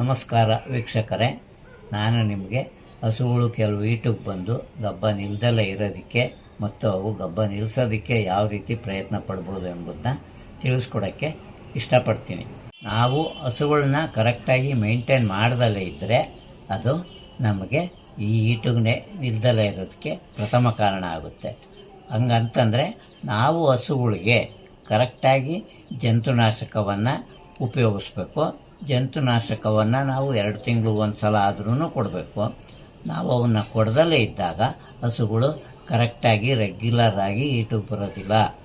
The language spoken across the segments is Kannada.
ನಮಸ್ಕಾರ ವೀಕ್ಷಕರೇ. ನಾನು ನಿಮಗೆ ಹಸುಗಳು ಕೆಲವು ಈಟಿಗೆ ಬಂದು ಗಬ್ಬ ನಿಲ್ದಲೇ ಇರೋದಕ್ಕೆ ಮತ್ತು ಅವು ಗಬ್ಬ ನಿಲ್ಲಿಸೋದಕ್ಕೆ ಯಾವ ರೀತಿ ಪ್ರಯತ್ನ ಪಡ್ಬೋದು ಎಂಬುದನ್ನ ತಿಳಿಸ್ಕೊಡೋಕ್ಕೆ ಇಷ್ಟಪಡ್ತೀನಿ. ನಾವು ಹಸುಗಳನ್ನ ಕರೆಕ್ಟಾಗಿ ಮೇಂಟೈನ್ ಮಾಡ್ದಲೇ ಇದ್ದರೆ ಅದು ನಮಗೆ ಈ ಈಟಿಗೆ ನಿಲ್ದಲೇ ಇರೋದಕ್ಕೆ ಪ್ರಥಮ ಕಾರಣ ಆಗುತ್ತೆ. ಹಂಗಂತಂದರೆ ನಾವು ಹಸುಗಳಿಗೆ ಕರೆಕ್ಟಾಗಿ ಜಂತುನಾಶಕವನ್ನು ಉಪಯೋಗಿಸ್ಬೇಕು. ಜಂತುನಾಶಕವನ್ನು ನಾವು ಎರಡು ತಿಂಗಳು ಒಂದು ಸಲ ಆದ್ರೂ ಕೊಡಬೇಕು. ನಾವು ಅವನ್ನ ಕೊಡದಲ್ಲೇ ಇದ್ದಾಗ ಹಸುಗಳು ಕರೆಕ್ಟಾಗಿ ರೆಗ್ಯುಲರ್ ಆಗಿ ಈಟು ಬರೋದಿಲ್ಲ.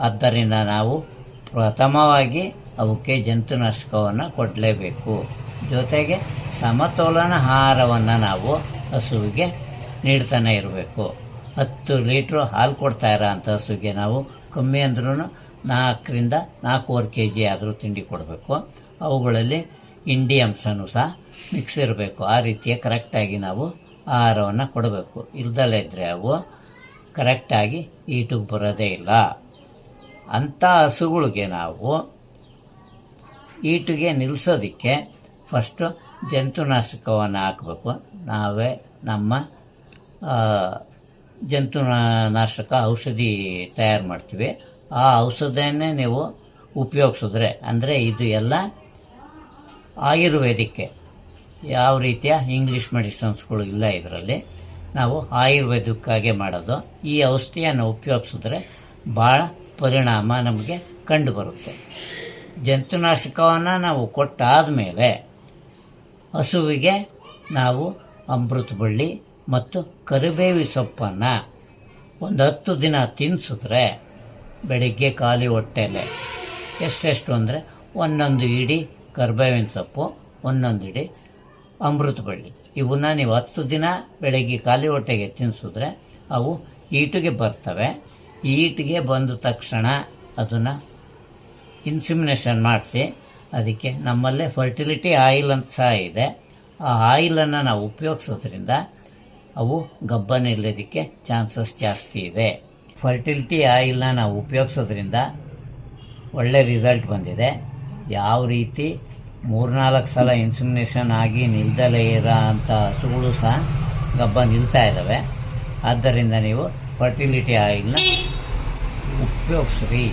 ಆದ್ದರಿಂದ ನಾವು ಪ್ರಥಮವಾಗಿ ಅವಕ್ಕೆ ಜಂತುನಾಶಕವನ್ನು ಕೊಡಲೇಬೇಕು. ಜೊತೆಗೆ ಸಮತೋಲನ ಆಹಾರವನ್ನು ನಾವು ಹಸುವಿಗೆ ನೀಡ್ತಾನೆ ಇರಬೇಕು. ಹತ್ತು ಲೀಟ್ರು ಹಾಲು ಕೊಡ್ತಾ ಇರೋ ಅಂಥ ಹಸುವಿಗೆ ನಾವು ಕಮ್ಮಿ ಅಂದ್ರೂ ನಾಲ್ಕರಿಂದ ನಾಲ್ಕೂವರೆ ಕೆ ಜಿ ಆದರೂ ತಿಂಡಿ ಕೊಡಬೇಕು. ಅವುಗಳಲ್ಲಿ ಇಂಡಿ ಸಹ ಮಿಕ್ಸ್ ಇರಬೇಕು. ಆ ರೀತಿಯ ಕರೆಕ್ಟಾಗಿ ನಾವು ಆಹಾರವನ್ನು ಕೊಡಬೇಕು. ಇಲ್ದಲೇ ಇದ್ದರೆ ಅವು ಕರೆಕ್ಟಾಗಿ ಈಟಿಗೆ ಬರೋದೇ ಇಲ್ಲ. ಅಂಥ ಹಸುಗಳಿಗೆ ನಾವು ಈಟಿಗೆ ನಿಲ್ಲಿಸೋದಕ್ಕೆ ಫಸ್ಟು ಜಂತುನಾಶಕವನ್ನು ಹಾಕಬೇಕು. ನಾವೇ ನಮ್ಮ ಜಂತುನಾಶಕ ಔಷಧಿ ತಯಾರು ಮಾಡ್ತೀವಿ. ಆ ಔಷಧಿಯನ್ನೇ ನೀವು ಉಪಯೋಗಿಸಿದ್ರೆ, ಅಂದರೆ ಇದು ಎಲ್ಲ ಆಯುರ್ವೇದಿಕ್ಕೆ. ಯಾವ ರೀತಿಯ ಇಂಗ್ಲೀಷ್ ಮೆಡಿಸನ್ಸ್ಗಳು ಇಲ್ಲ ಇದರಲ್ಲಿ. ನಾವು ಆಯುರ್ವೇದಕ್ಕಾಗೆ ಮಾಡೋದು. ಈ ಔಷಧಿಯನ್ನು ಉಪಯೋಗಿಸಿದ್ರೆ ಭಾಳ ಪರಿಣಾಮ ನಮಗೆ ಕಂಡು ಬರುತ್ತೆ ಜಂತುನಾಶಕವನ್ನು ನಾವು ಕೊಟ್ಟಾದ ಮೇಲೆ ಹಸುವಿಗೆ ನಾವು ಅಮೃತ ಬಳ್ಳಿ ಮತ್ತು ಕರಿಬೇವಿ ಸೊಪ್ಪನ್ನು ಒಂದು ಹತ್ತು ದಿನ ತಿನ್ನಿಸಿದ್ರೆ ಬೆಳಿಗ್ಗೆ ಖಾಲಿ ಹೊಟ್ಟೆಲೆ ಎಷ್ಟೆಷ್ಟು ಅಂದರೆ ಒಂದೊಂದು ಇಡೀ ಕರಿಬೇವಿನ ಸೊಪ್ಪು ಒಂದೊಂದು ಇಡಿ ಅಮೃತ ಬಳ್ಳಿ ಇವನ್ನ ನೀವು ಹತ್ತು ದಿನ ಬೆಳಗ್ಗೆ ಖಾಲಿ ಹೊಟ್ಟೆಗೆ ತಿನ್ನಿಸಿದ್ರೆ ಅವು ಈಟಿಗೆ ಬರ್ತವೆ. ಈಟಿಗೆ ಬಂದ ತಕ್ಷಣ ಅದನ್ನು ಇನ್ಸಿಮಿನೇಷನ್ ಮಾಡಿಸಿ, ಅದಕ್ಕೆ ನಮ್ಮಲ್ಲೇ ಫರ್ಟಿಲಿಟಿ ಆಯಿಲ್ ಅಂತ ಸಹ ಇದೆ. ಆ ಆಯಿಲನ್ನು ನಾವು ಉಪಯೋಗಿಸೋದ್ರಿಂದ ಅವು ಗಬ್ಬ ಇಲ್ಲದಕ್ಕೆ ಚಾನ್ಸಸ್ ಜಾಸ್ತಿ ಇದೆ. ಫರ್ಟಿಲಿಟಿ ಆಯಿಲ್ನ ನಾವು ಉಪಯೋಗಿಸೋದ್ರಿಂದ ಒಳ್ಳೆ ರಿಸಲ್ಟ್ ಬಂದಿದೆ. ಯಾವ ರೀತಿ ಮೂರ್ನಾಲ್ಕು ಸಲ ಇನ್ಸುಮಿನೇಷನ್ ಆಗಿ ನಿಲ್ದಲೇ ಇರೋ ಅಂಥ ಹಸುಗಳು ಸಹ ಗಬ್ಬ ನಿಲ್ತಾ ಇದ್ದಾವೆ. ಆದ್ದರಿಂದ ನೀವು ಫರ್ಟಿಲಿಟಿ ಆಯಿಲ್ನ ಉಪಯೋಗಿಸ್ರಿ.